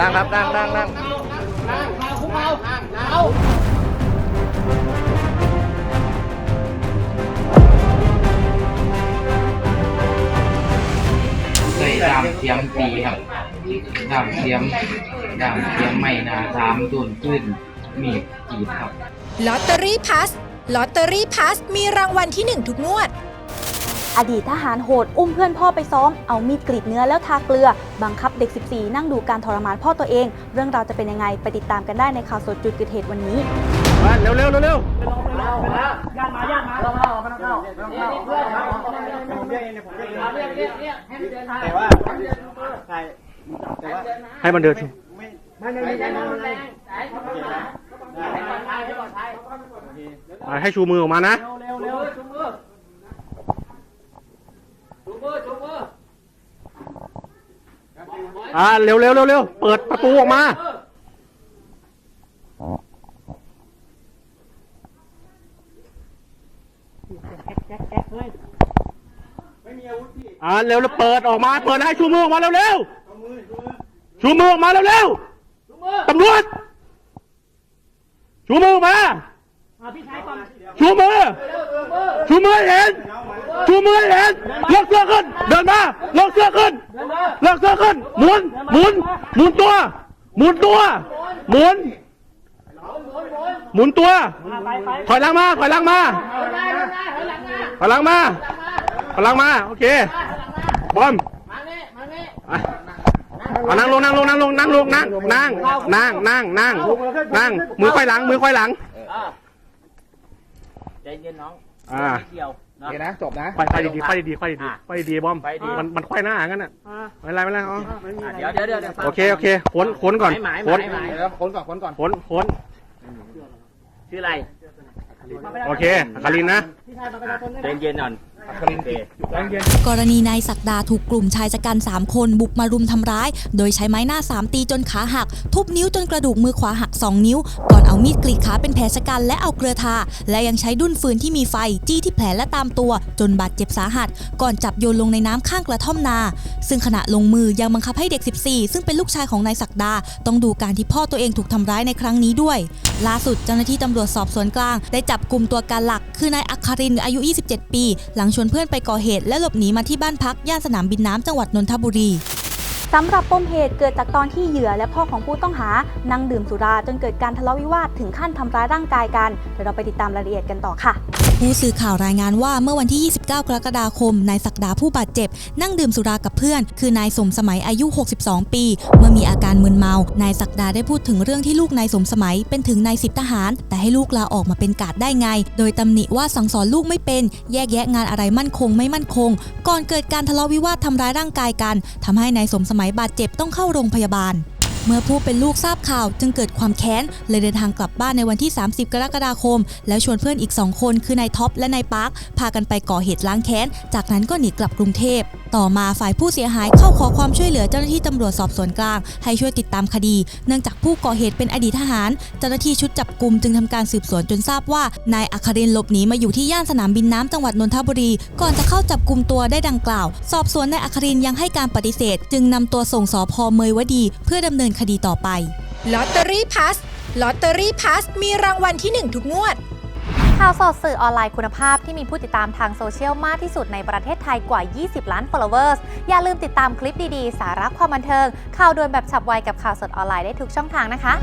นั่งครับนั่งนั่งนั่งเคยดามเทียมปีครับดามเทียมดามเทียมไม่นาสามโดนขึ้นมีดกรีดครับลอตเตอรี่พัสลอตเตอรี่พัสมีรางวัลที่1ทุกงวด อดีตทหารโหด อุ้มเพื่อนพ่อไปซ้อม เอามีดกรีดเนื้อแล้วทาเกลือ บังคับเด็ก 14 นั่งดูการทรมานพ่อตัวเอง เรื่องราวจะเป็นยังไง ไปติดตามกันได้ในข่าวสดจุดเกิดเหตุวันนี้ มาเร็วเร็วเร็วเร็วแต่ว่าใช่แต่ว่าให้มันเดินอะให้ชูมือออกมานะอ่าเร็วเร็วเร็วเร็วเปิดประตูออกมาอ่าเร็วแล้วเปิดออกมา เปิดให้ชูมือออกมาเร็วเร็วชูมือออกมาเร็วเร็วตำรวจชูมือออกมาชูมือ ชูมือให้เห็น ชูมือให้เห็นเลิกเสื้อขึ้น เดินมาเลิกเสื้อขึ้นเลิกเสื้อขึ้น หมุน หมุน หมุนตัว หมุนตัว หมุน หมุนตัว ถอยหลังมา ถอยหลังมา ถอยหลังมา ถอยหลังมา โอเค บอมอะเอานั่งลงนั่งลงนั่งลงนั่งลงนั่งนั่งนั่งนั่งนั่งนั่งมือควายหลัง มือควายหลังใจเย็นน้อง อ่าเดียวโอเคนะ จบนะ ควายควายดีๆควายดีๆควายดีๆควายดีๆบอมควายดี มันมันควายหน้างั้นน่ะไม่เป็นไรไม่เป็นไรอ๋อเดี๋ยวเดี๋ยวเดี๋ยวดี๋ยวโอเคโอเคค้นค้นก่อนหมายหค้มานยหมายเดี๋ยวค้นก่อนค้นก่อนค้นค้นชื่ออะไรโอเคคารินนะ ใจเย็นหน่อย คลินเดกรณีนายศักดาถูกกลุ่มชายชะกัน 3 คนบุกมารุมทำร้าย โดยใช้ไม้หน้า3ตีจนขาหัก ทุบนิ้วจนกระดูกมือขวาหัก 2 นิ้ว ก่อนเอามีดกรีดขาเป็นแผลชะกันและเอาเกลือทา และยังใช้ดุ้นฟืนที่มีไฟ จี้ที่แผลและตามตัว จนบาดเจ็บสาหัส ก่อนจับโยนลงในน้ำข้างกระท่อมนา ซึ่งขณะลงมือยังบังคับให้เด็ก 14 ซึ่งเป็นลูกชายของนายศักดา ต้องดูการที่พ่อตัวเองถูกทำร้ายในครั้งนี้ด้วยล่าสุดเจ้าหน้าที่ตำรวจสอบสวนกลาง ได้จับกลุ่มตัวการหลัก คือนายอัคคารินอายุ 27 ปี หลังชวนเพื่อนไปก่อเหตุและหลบหนีมาที่บ้านพักย่านสนามบินน้ำจังหวัดนนทบุรี สำหรับปมเหตุเกิดจากตอนที่เหยื่อและพ่อของผู้ต้องหานั่งดื่มสุราจนเกิดการทะเลาะวิวาทถึงขั้นทำร้ายร่างกายกันเดี๋ยวเราไปติดตามรายละเอียดกันต่อค่ะ ผู้สื่อข่าวรายงานว่าเมื่อวันที่ 29 กรกฎาคมนายศักดาผู้บาดเจ็บ นั่งดื่มสุรากับเพื่อน คือนายสมสมัยอายุ 62 ปี เมื่อมีอาการมึนเมานายศักดาได้พูดถึงเรื่องที่ลูกนายสมสมัยเป็นถึงนายสิบทหาร แต่ให้ลูกลาออกมาเป็นกาดได้ไง โดยตำหนิว่าสั่งสอนลูกไม่เป็น แยกแยะงานอะไรมั่นคงไม่มั่นคง ก่อนเกิดการทะเลาะวิวาททำร้ายร่างกายกันทำให้นายสมสมัยบาดเจ็บต้องเข้าโรงพยาบาล เมื่อผู้เป็นลูกทราบข่าวจึงเกิดความแค้น เลยเดินทางกลับบ้านในวันที่ 30 กรกฎาคม แล้วชวนเพื่อนอีก 2 คนคือนายท็อปและนายปาร์คพากันไปก่อเหตุล้างแค้น จากนั้นก็หนีกลับกรุงเทพ ต่อมาฝ่ายผู้เสียหายเข้าขอความช่วยเหลือเจ้าหน้าที่ตำรวจสอบสวนกลาง ให้ช่วยติดตามคดี เนื่องจากผู้ก่อเหตุเป็นอดีตทหาร เจ้าหน้าที่ชุดจับกลุ่มจึงทำการสืบสวนจนทราบว่านายอัครินหลบหนีมาอยู่ที่ย่านสนามบินน้ำจังหวัดนนทบุรี ก่อนจะเข้าจับกลุ่มตัวได้ดังกล่าว สอบสวนนายอัครินยังให้การปฏิเสธ จึงนำตัวส่งสพเมยวดี เพื่อดำเนินคดีต่อไป ลอตเตอรี่พัส ลอตเตอรี่พัส มีรางวัลที่ 1 ทุกงวด ข่าวสดสื่อออนไลน์คุณภาพที่มีผู้ติดตามทางโซเชียลมากที่สุดในประเทศไทยกว่า 20 ล้าน followers อย่าลืมติดตามคลิปดีๆ สาระความบันเทิง ข่าวด่วนแบบฉับไวกับข่าวสดออนไลน์ได้ทุกช่องทางนะคะ